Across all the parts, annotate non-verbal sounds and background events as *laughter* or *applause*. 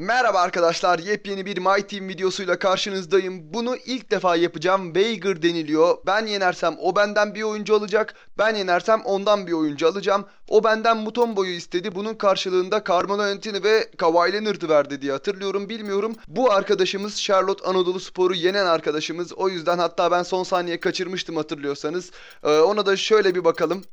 Merhaba arkadaşlar, yepyeni bir My Team videosuyla karşınızdayım. Bunu ilk defa yapacağım. Veigar deniliyor. Ben yenersem o benden bir oyuncu alacak. Ben yenersem ondan bir oyuncu alacağım. O benden Mutombo'yu istedi. Bunun karşılığında Carmelo Anthony ve Kawhi Leonard'ı verdi diye hatırlıyorum. Bilmiyorum. Bu arkadaşımız Charlotte Anadolu Spor'u yenen arkadaşımız. O yüzden hatta ben son saniye kaçırmıştım hatırlıyorsanız. Ee, ona da şöyle bir bakalım.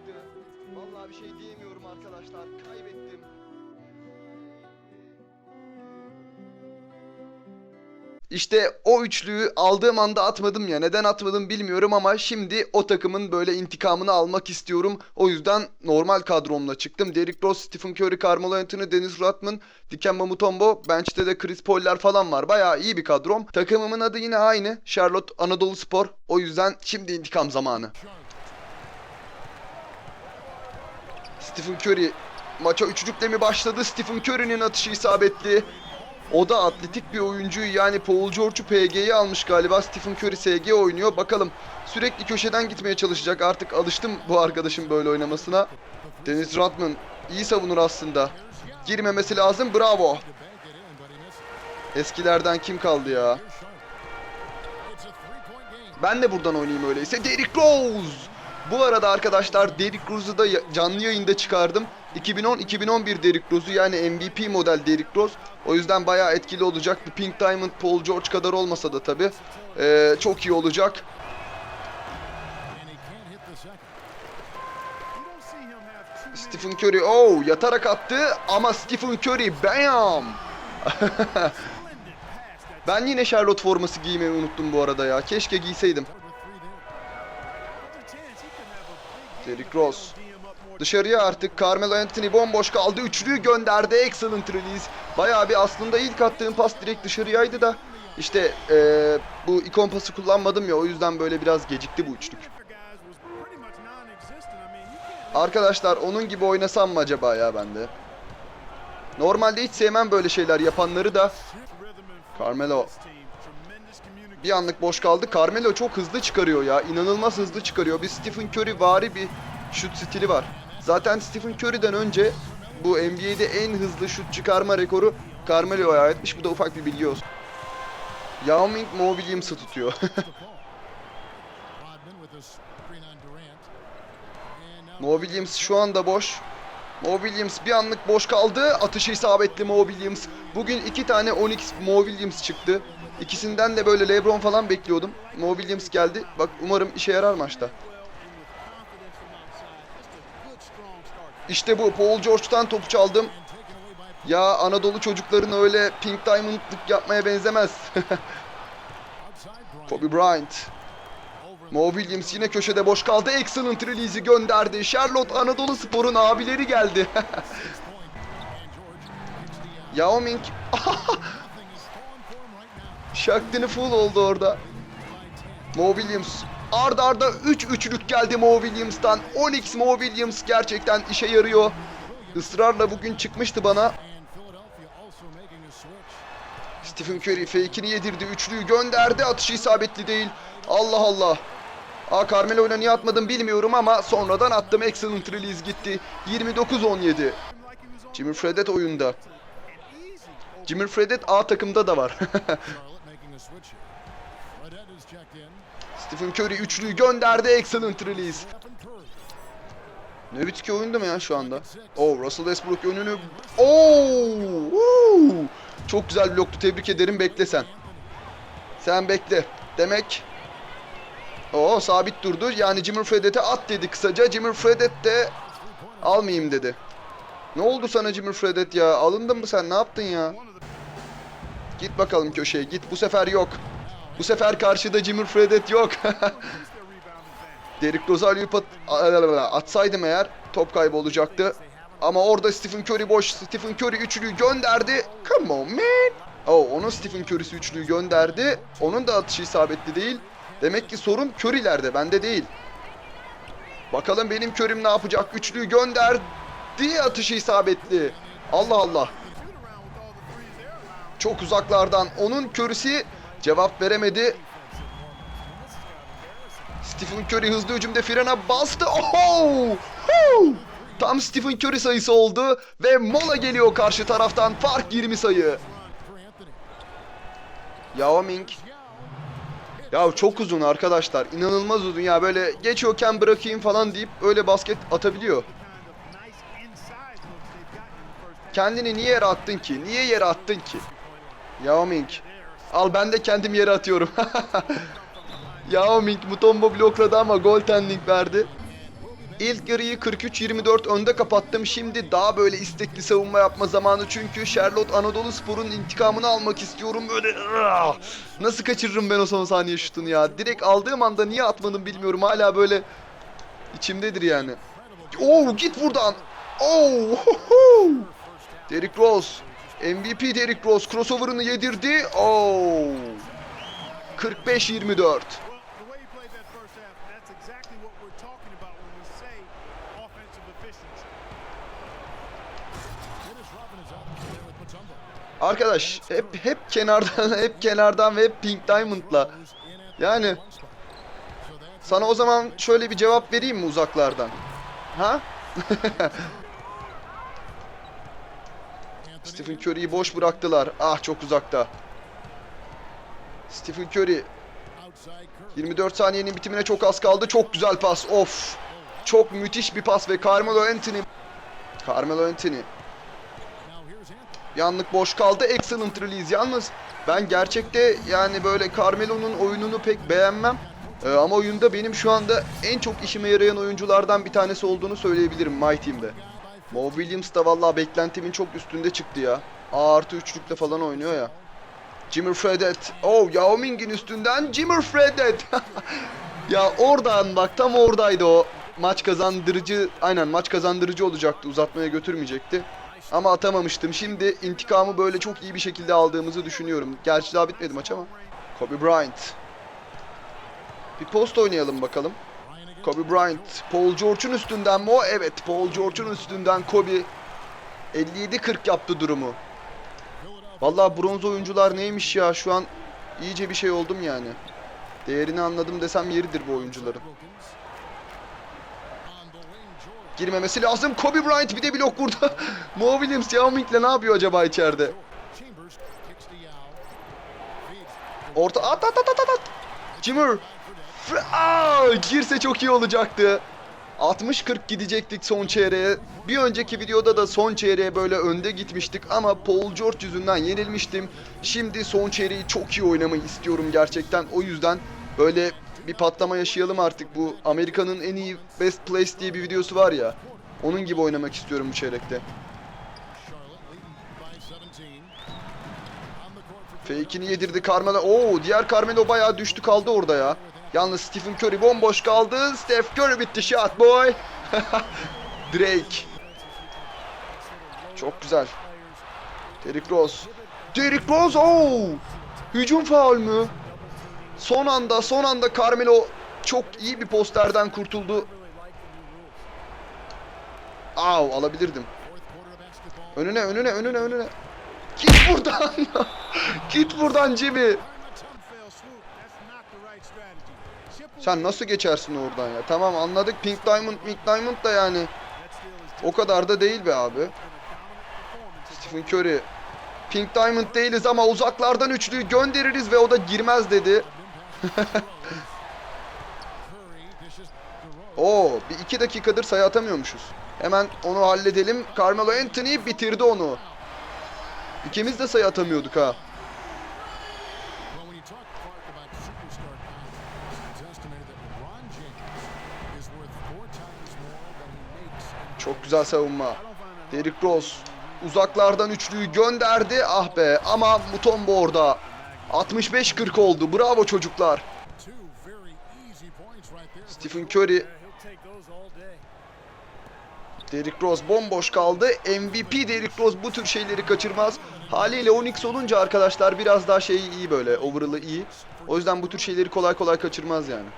Olacaktı. Vallahi bir şey diyemiyorum arkadaşlar. Kaybettim. İşte o üçlüyü aldığım anda atmadım ya. Neden atmadım bilmiyorum ama şimdi o takımın böyle intikamını almak istiyorum. O yüzden normal kadromla çıktım. Derrick Rose, Stephen Curry, Carmelo Anthony, Dennis Rodman, Dikembe Mutombo, bench'te de Chris Paul'ler falan var. Bayağı iyi bir kadrom. Takımımın adı yine aynı. Charlotte Anadolu Spor. O yüzden şimdi intikam zamanı. Stephen Curry maça üçlükle mi başladı? Stephen Curry'nin atışı isabetli. O da atletik bir oyuncu yani Paul George'u PG'yi almış galiba. Stephen Curry SG oynuyor. Bakalım sürekli köşeden gitmeye çalışacak. Artık alıştım bu arkadaşın böyle oynamasına. Dennis Rodman iyi savunur aslında. Girmemesi lazım. Bravo. Eskilerden kim kaldı ya? Ben de buradan oynayayım öyleyse. Derrick Rose. Bu arada arkadaşlar Derrick Rose'u da canlı yayında çıkardım. 2010-2011 Derrick Rose'u yani MVP model Derrick Rose. O yüzden bayağı etkili olacak. Bu Pink Diamond Paul George kadar olmasa da tabi. çok iyi olacak. Stephen Curry oh yatarak attı ama Stephen Curry bam. *laughs* ben yine Charlotte forması giymeyi unuttum bu arada ya. Keşke giyseydim. Derrick Rose. Dışarıya artık Carmelo Anthony bomboş kaldı. Üçlüyü gönderdi. Excellent release. Bayağı bir aslında ilk attığım pas direkt dışarıyaydı da. İşte eee, bu ikon pası kullanmadım ya o yüzden böyle biraz gecikti bu üçlük. Arkadaşlar onun gibi oynasam mı acaba ya ben de? Normalde hiç sevmem böyle şeyler yapanları da. Carmelo bir anlık boş kaldı. Carmelo çok hızlı çıkarıyor ya. İnanılmaz hızlı çıkarıyor. Bir Stephen Curry vari bir şut stili var. Zaten Stephen Curry'den önce bu NBA'de en hızlı şut çıkarma rekoru Carmelo'ya aitmiş. Bu da ufak bir bilgi olsun. Yao Ming Mo Williams'ı tutuyor. *laughs* Mo Williams şu anda boş. Mo Williams bir anlık boş kaldı. Atışı isabetli Mo Williams. Bugün iki tane Onyx Mo Williams çıktı. İkisinden de böyle Lebron falan bekliyordum. Mo Williams geldi. Bak umarım işe yarar maçta. İşte bu. Paul George'tan topu çaldım. Ya Anadolu çocukların öyle Pink Diamond'lık yapmaya benzemez. *laughs* Kobe Bryant. Mo Williams yine köşede boş kaldı. Excellent release'i gönderdi. Charlotte Anadolu Spor'un abileri geldi. *laughs* Yao Ming. *laughs* Şaktını full oldu orada. Mo Williams. Arda arda 3 üçlük geldi Mo Williams'tan. Onyx Mo Williams gerçekten işe yarıyor. Israrla bugün çıkmıştı bana. Stephen Curry fake'ini yedirdi. Üçlüyü gönderdi. Atışı isabetli değil. Allah Allah. Aa Carmelo'yla niye atmadım bilmiyorum ama sonradan attım. Excellent release gitti. 29-17. Jimmy Fredet oyunda. Jimmy Fredet A takımda da var. *laughs* Stephen Curry üçlüyü gönderdi. Excellent release. Nowitzki oyunda mı ya şu anda? Oh Russell Westbrook önünü... Oh! Çok güzel bloktu. Tebrik ederim. Bekle sen. Sen bekle. Demek... Oo sabit durdu. Yani Jimmy Fredet'e at dedi kısaca. Jimmy Fredet de almayayım dedi. Ne oldu sana Jimmy Fredet ya? Alındın mı sen? Ne yaptın ya? Git bakalım köşeye. Git. Bu sefer yok. Bu sefer karşıda Jimmy Fredet yok. *laughs* Derrick Rosario at atsaydım eğer top kaybı olacaktı. Ama orada Stephen Curry boş. Stephen Curry üçlüyü gönderdi. Come on man. Oh, onun Stephen Curry'si üçlüyü gönderdi. Onun da atışı isabetli değil. Demek ki sorun Curry'lerde, bende değil. Bakalım benim Curry'm ne yapacak? Üçlüyü gönder. ciddi atışı isabetli. Allah Allah. Çok uzaklardan onun körüsü cevap veremedi. Stephen Curry hızlı hücumda frene bastı. Oho! Tam Stephen Curry sayısı oldu ve mola geliyor karşı taraftan. Fark 20 sayı. Yao Ming. Ya çok uzun arkadaşlar. İnanılmaz uzun ya. Böyle geçiyorken bırakayım falan deyip öyle basket atabiliyor. Kendini niye yere attın ki? Niye yere attın ki? Yao Ming. Al ben de kendim yere atıyorum. *laughs* Yao Ming Mutombo blokladı ama goaltending verdi. İlk yarıyı 43-24 önde kapattım. Şimdi daha böyle istekli savunma yapma zamanı. Çünkü Charlotte Anadolu Spor'un intikamını almak istiyorum. Böyle nasıl kaçırırım ben o son saniye şutunu ya. Direkt aldığım anda niye atmadım bilmiyorum. Hala böyle içimdedir yani. Oo git buradan. Oo. huhu! Derrick Rose. MVP Derrick Rose crossover'ını yedirdi. Oo. 45-24. Arkadaş hep hep kenardan *laughs* hep kenardan ve hep Pink Diamond'la. Yani sana o zaman şöyle bir cevap vereyim mi uzaklardan? Ha? *laughs* Stephen Curry'yi boş bıraktılar. Ah çok uzakta. Stephen Curry 24 saniyenin bitimine çok az kaldı. Çok güzel pas. Of. Çok müthiş bir pas ve Carmelo Anthony. Carmelo Anthony. Yanlık boş kaldı. Excellent release. Yalnız ben gerçekte yani böyle Carmelo'nun oyununu pek beğenmem. Ee, ama oyunda benim şu anda en çok işime yarayan oyunculardan bir tanesi olduğunu söyleyebilirim My Team'de. Mo Williams da vallahi beklentimin çok üstünde çıktı ya. A artı üçlükle falan oynuyor ya. Jimmer Fredette. Oh Yao Ming'in üstünden Jimmer Fredette. *laughs* ya oradan bak tam oradaydı o. Maç kazandırıcı aynen maç kazandırıcı olacaktı. Uzatmaya götürmeyecekti. Ama atamamıştım. Şimdi intikamı böyle çok iyi bir şekilde aldığımızı düşünüyorum. Gerçi daha bitmedi maç ama. Kobe Bryant. Bir post oynayalım bakalım. Kobe Bryant. Paul George'un üstünden mi o? Evet Paul George'un üstünden Kobe. 57-40 yaptı durumu. Vallahi bronz oyuncular neymiş ya şu an iyice bir şey oldum yani. Değerini anladım desem yeridir bu oyuncuların. Girmemesi lazım. Kobe Bryant bir de blok burada. *laughs* Mo Williams Yao Ming'le ne yapıyor acaba içeride? Orta at at at at at. Jimmer. Aa, girse çok iyi olacaktı. 60-40 gidecektik son çeyreğe. Bir önceki videoda da son çeyreğe böyle önde gitmiştik ama Paul George yüzünden yenilmiştim. Şimdi son çeyreği çok iyi oynamayı istiyorum gerçekten. O yüzden böyle bir patlama yaşayalım artık. Bu Amerika'nın en iyi best place diye bir videosu var ya. Onun gibi oynamak istiyorum bu çeyrekte. Fake'ini yedirdi Carmelo. Oo diğer Carmelo bayağı düştü kaldı orada ya. Yalnız Stephen Curry bomboş kaldı. Steph Curry bitti shot boy. *laughs* Drake. Çok güzel. Derrick Rose. Derrick Rose oo. Hücum faul mü? Son anda son anda Carmelo çok iyi bir posterden kurtuldu. Au alabilirdim. Önüne önüne önüne önüne. Git buradan. *laughs* Git buradan. Simple Sen nasıl geçersin oradan ya? Tamam anladık Pink Diamond, Pink Diamond da yani o kadar da değil be abi. Stephen Curry. Pink Diamond değiliz ama uzaklardan üçlüyü göndeririz ve o da girmez dedi. Oo, bir iki dakikadır sayı atamıyormuşuz. Hemen onu halledelim. Carmelo Anthony bitirdi onu. İkimiz de sayı atamıyorduk ha. Çok güzel savunma. Derrick Rose uzaklardan üçlüyü gönderdi. Ah be ama Mutombo orada. 65-40 oldu. Bravo çocuklar. Stephen Curry. Derrick Rose bomboş kaldı. MVP Derrick Rose bu tür şeyleri kaçırmaz. Haliyle Onyx olunca arkadaşlar biraz daha şey iyi böyle. Overall'ı iyi. O yüzden bu tür şeyleri kolay kolay kaçırmaz yani.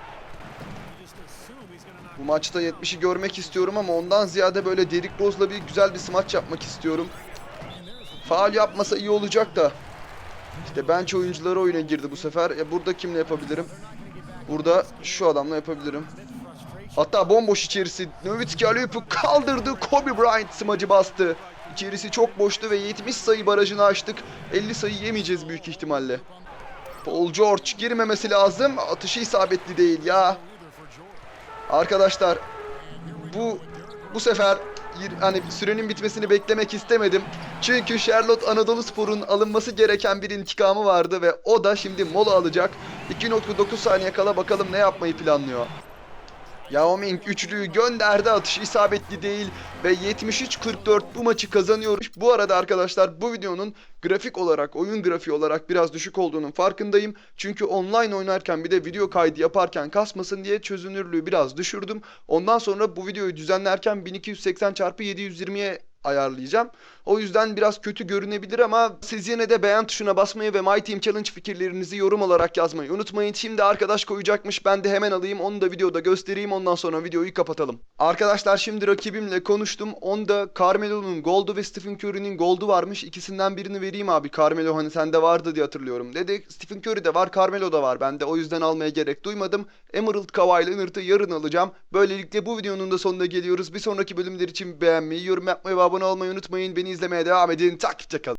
Bu maçta 70'i görmek istiyorum ama ondan ziyade böyle Derrick Rose'la bir güzel bir smaç yapmak istiyorum. Faal yapmasa iyi olacak da. İşte bench oyuncuları oyuna girdi bu sefer. E burada kimle yapabilirim? Burada şu adamla yapabilirim. Hatta bomboş içerisi. Nowitzki Aliyup'u kaldırdı. Kobe Bryant smacı bastı. İçerisi çok boştu ve 70 sayı barajını açtık. 50 sayı yemeyeceğiz büyük ihtimalle. Paul George girmemesi lazım. Atışı isabetli değil ya. Arkadaşlar bu bu sefer hani sürenin bitmesini beklemek istemedim. Çünkü Charlotte Anadolu Spor'un alınması gereken bir intikamı vardı ve o da şimdi mola alacak. 2.9 saniye kala bakalım ne yapmayı planlıyor. Yao Ming üçlüyü gönderdi atışı isabetli değil ve 73-44 bu maçı kazanıyoruz. Bu arada arkadaşlar bu videonun grafik olarak oyun grafiği olarak biraz düşük olduğunun farkındayım. Çünkü online oynarken bir de video kaydı yaparken kasmasın diye çözünürlüğü biraz düşürdüm. Ondan sonra bu videoyu düzenlerken 1280 x 720'ye ayarlayacağım. O yüzden biraz kötü görünebilir ama siz yine de beğen tuşuna basmayı ve My Team Challenge fikirlerinizi yorum olarak yazmayı unutmayın. Şimdi arkadaş koyacakmış ben de hemen alayım onu da videoda göstereyim ondan sonra videoyu kapatalım. Arkadaşlar şimdi rakibimle konuştum. Onda Carmelo'nun goldu ve Stephen Curry'nin goldu varmış. İkisinden birini vereyim abi. Carmelo hani sende vardı diye hatırlıyorum. Dedi Stephen Curry de var Carmelo da var bende. O yüzden almaya gerek duymadım. Emerald Kawhi Leonard'ı yarın alacağım. Böylelikle bu videonun da sonuna geliyoruz. Bir sonraki bölümler için beğenmeyi, yorum yapmayı ve abone olmayı unutmayın. Beni izlemeye devam edin. Takipte kalın.